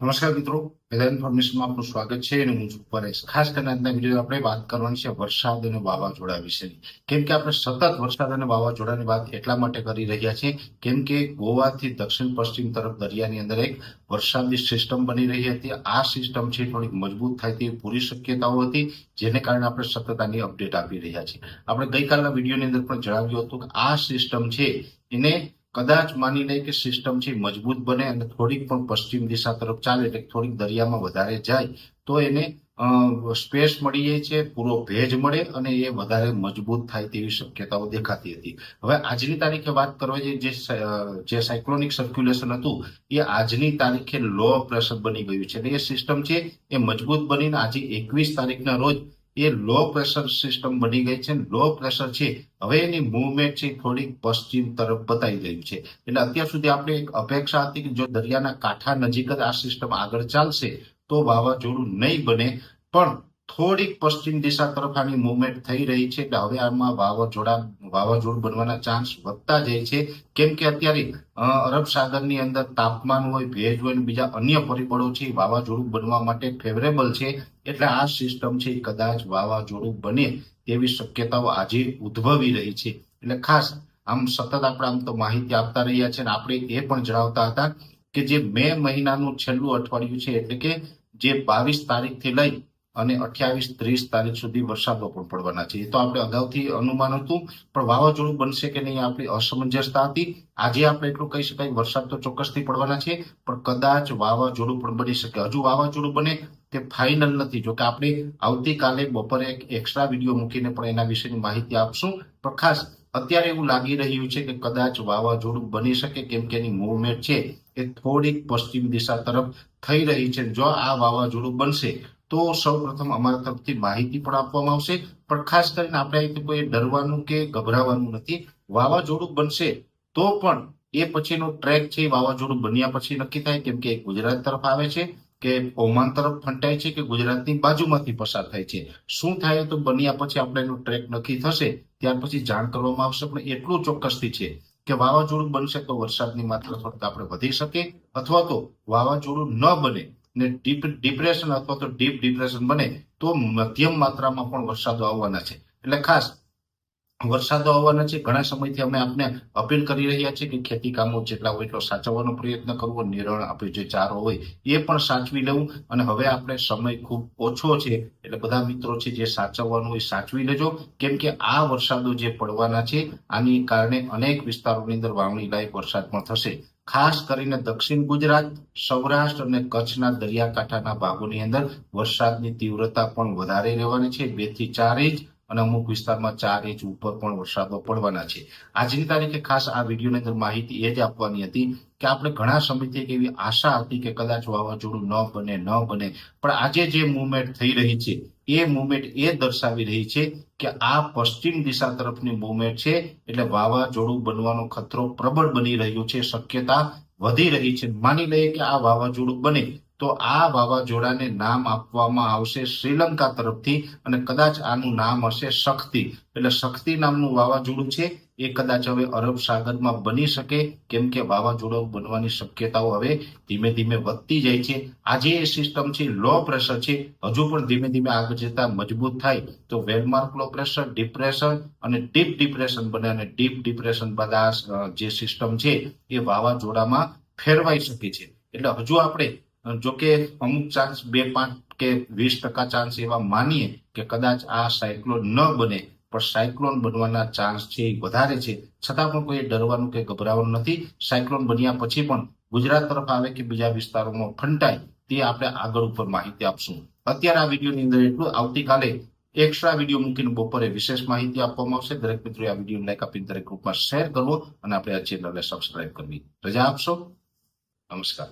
નમસ્કાર મિત્રો વેધર ઇન્ફોર્મેશનમાં આપનું સ્વાગત છે અને હું પરેશ. ખાસ કરીને આજના વીડિયો આપણે વાત કરવાની છે વરસાદ અને વાવાઝોડા વિશેની. કેમ કે આપણે સતત વરસાદ અને વાવાઝોડાની વાત એટલા માટે કરી રહ્યા છીએ, કેમ કે ગોવાથી દક્ષિણ પશ્ચિમ તરફ દરિયાની અંદર એક વરસાદની સિસ્ટમ બની રહી હતી. આ સિસ્ટમ છે થોડીક મજબૂત થાય તેવી પૂરી શક્યતાઓ હતી, જેને કારણે આપણે સતત આની અપડેટ આપી રહ્યા છીએ. આપણે ગઈકાલના વિડીયોની અંદર પણ જણાવ્યું હતું કે આ સિસ્ટમ છે એને કદાચ માની લઈએ કે સિસ્ટમ છે મજબૂત બને અને થોડીક પણ પશ્ચિમ દિશા તરફ ચાલે એટલે થોડીક દરિયામાં વધારે જાય, તો એને સ્પેસ મળી જાય છે, પૂરો ભેજ મળે અને એ વધારે મજબૂત થાય તેવી શક્યતાઓ દેખાતી હતી. હવે આજની તારીખે વાત કરવા જઈએ, જે સાયક્લોનિક સર્ક્યુલેશન હતું, એ આજની તારીખે લો પ્રેશર બની ગયું છે. એટલે એ સિસ્ટમ છે એ મજબૂત બનીને આજે એકવીસ તારીખના રોજ એ લો પ્રેશર સિસ્ટમ બની ગઈ છે લો પ્રેશર છે, હવે એની મુવમેન્ટ છે થોડીક પશ્ચિમ તરફ બતાવી રહ્યું છે. એટલે અત્યાર સુધી આપણે એક અપેક્ષા હતી કે જો દરિયાના કાંઠા નજીક જ આ સિસ્ટમ આગળ ચાલશે, તો વાવાઝોડું નહીં બને. પણ થોડીક પશ્ચિમ દિશા તરફ આની મુવમેન્ટ થઈ રહી છે એટલે હવે આમાં વાવાઝોડા, વાવાઝોડું બનવાના ચાન્સ વધતા જાય છે. કેમ કે અત્યારે અરબ સાગરની અંદર તાપમાન હોય, ભેજ હોય બીજા અન્ય પરિબળો છે, વાવાઝોડું બનવા માટે ફેવરેબલ છે. એટલે આ સિસ્ટમ છે કદાચ વાવાઝોડું બને તેવી શક્યતાઓ આજે ઉદ્ભવી રહી છે. એટલે ખાસ આમ સતત આપણે આમ તો માહિતી આપતા રહ્યા છે અને આપણે એ પણ જણાવતા હતા કે જે મે મહિનાનું છેલ્લું અઠવાડિયું છે, એટલે કે જે બાવીસ તારીખથી લઈ અને અઠ્યાવીસ, ત્રીસ તારીખ સુધી વરસાદો પણ પડવાના છે. એ તો આપણે અગાઉથી અનુમાન હતું, પણ વાવાઝોડું બનશે કે નહીં આપણી અસમંજસતા હતી. આજે આપણે એટલું કહી શકાય, વરસાદ તો ચોક્કસથી પડવાના છે, પણ કદાચ વાવાઝોડું પણ બની શકે. હજુ વાવાઝોડું બને તે ફાઇનલ નથી. જોકે આપણે આવતીકાલે બપોરે એક એક્સ્ટ્રા વીડિયો મૂકીને પણ એના વિશેની માહિતી આપશું. પણ ખાસ, અત્યારે એવું લાગી રહ્યું છે કે કદાચ વાવાઝોડું બની શકે કેમ કે એની મૂવમેન્ટ છે એ થોડીક પશ્ચિમ દિશા તરફ થઈ રહી છે. જો આ વાવાઝોડું બનશે તો સૌ પ્રથમ અમારા તરફથી માહિતી પણ આપવામાં આવશે. પણ ખાસ કરીને આપણે અહીંથી કોઈ ડરવાનું કે ગભરાવાનું નથી. વાવાઝોડું બનશે તો પણ એ પછીનો ટ્રેક છે વાવાઝોડું બન્યા પછી નક્કી થાય, કેમ કે ગુજરાત તરફ આવે છે કે ઓમાન તરફ ફંટાય છે કે ગુજરાતની બાજુમાંથી પસાર થાય છે. શું થાય તો બન્યા પછી આપણે એનો ટ્રેક નક્કી થશે, ત્યાર પછી જાણ કરવામાં આવશે. પણ એટલું ચોક્કસથી છે કે વાવાઝોડું બનશે તો વરસાદની માત્રા થોડીક આપણે વધી શકે, અથવા તો વાવાઝોડું ન બને ને ડીપ ડિપ્રેશન અથવા તો ડીપ ડિપ્રેશન બને તો મધ્યમ માત્રામાં પણ વરસાદો આવવાના છે. એટલે ખાસ વરસાદો આવવાના છે. ઘણા સમયથી અમે આપને અપીલ કરી રહ્યા છીએ કે ખેતી કામો જેટલા હોય એટલો સાચવવાનો પ્રયત્ન કરવો, નિરણ આપણે જે ચારો હોય એ પણ સાચવી લેવું. અને હવે આપણે સમય ખૂબ ઓછો છે એટલે બધા મિત્રો છે જે સાચવવાનું હોય સાચવી લેજો. કેમ કે આ વરસાદો જે પડવાના છે, આની કારણે અનેક વિસ્તારોની અંદર વાવણી લાયક વરસાદ પણ થશે. ખાસ કરીને દક્ષિણ ગુજરાત, સૌરાષ્ટ્ર અને કચ્છના દરિયાકાંઠાના ભાગોની અંદર વરસાદની તીવ્રતા પણ વધારે રહેવાની છે. બેથી ચાર ઇંચ અને અમુક વિસ્તારમાં ચાર ઇંચ ઉપર પણ વરસાદો પડવાના છે. આજની તારીખે ખાસ આ વિડીયોની અંદર માહિતી એ જ આપવાની હતી કે આપણે ઘણા સમયથી એવી આશા હતી કે કદાચ વાવાઝોડું ન બને ન બને. પણ આજે જે મુવમેન્ટ થઈ રહી છે, એ મુવમેન્ટ એ દર્શાવી રહી છે કે આ પશ્ચિમ દિશા તરફની મુવમેન્ટ છે એટલે વાવાઝોડું બનવાનો ખતરો પ્રબળ બની રહ્યો છે, શક્યતા વધી રહી છે. માની લઈએ કે આ વાવાઝોડું બને તો આ વાવાઝોડાને નામ આપવામાં આવશે શ્રીલંકા તરફથી અને કદાચ આનું નામ હશે શક્તિ. એટલે શક્તિ નામનું વાવાઝોડું છે, એ કદાચ હવે અરબ સાગરમાં બની શકે, કેમ કે વાવાઝોડો બનવાની શક્યતાઓ હવે ધીમે ધીમે વધતી જાય છે. આજે એ સિસ્ટમ છે લો પ્રેશર છે. હજુ પણ ધીમે ધીમે આગળ જતા મજબૂત થાય. તો well marked low pressure depression અને ડીપ ડિપ્રેશન બને અને ડીપ ડિપ્રેશન આ જે સિસ્ટમ છે, એ વાવાઝોડામાં ફેરવાઈ શકે છે. એટલે હજુ આપણે જો કે અમુક ચાન્સ બે પાંચ કે વીસ ટકા ચાન્સ એવા માનીએ કે કદાચ આ સાયક્લોન ન બને, પણ સાયક્લોન બનવાના ચાન્સ છે એ વધારે છે. છતાં પણ કોઈ ડરવાનું કે ગભરાવાનું નથી. સાયક્લોન બન્યા પછી પણ ગુજરાત તરફ આવે કે બીજા વિસ્તારોમાં ફંટાય, તે આપણે આગળ ઉપર માહિતી આપશું. અત્યારે આ વિડીયોની અંદર એટલું. આવતીકાલે એક્સ્ટ્રા વીડિયો મૂકીને બપોરે વિશેષ માહિતી આપવામાં આવશે. દરેક મિત્રો આ વીડિયો લાઈક આપીને દરેક ગ્રુપમાં શેર કરવો અને આપણે આ ચેનલને સબસ્ક્રાઇબ કરવી. રજા આપશો? નમસ્કાર.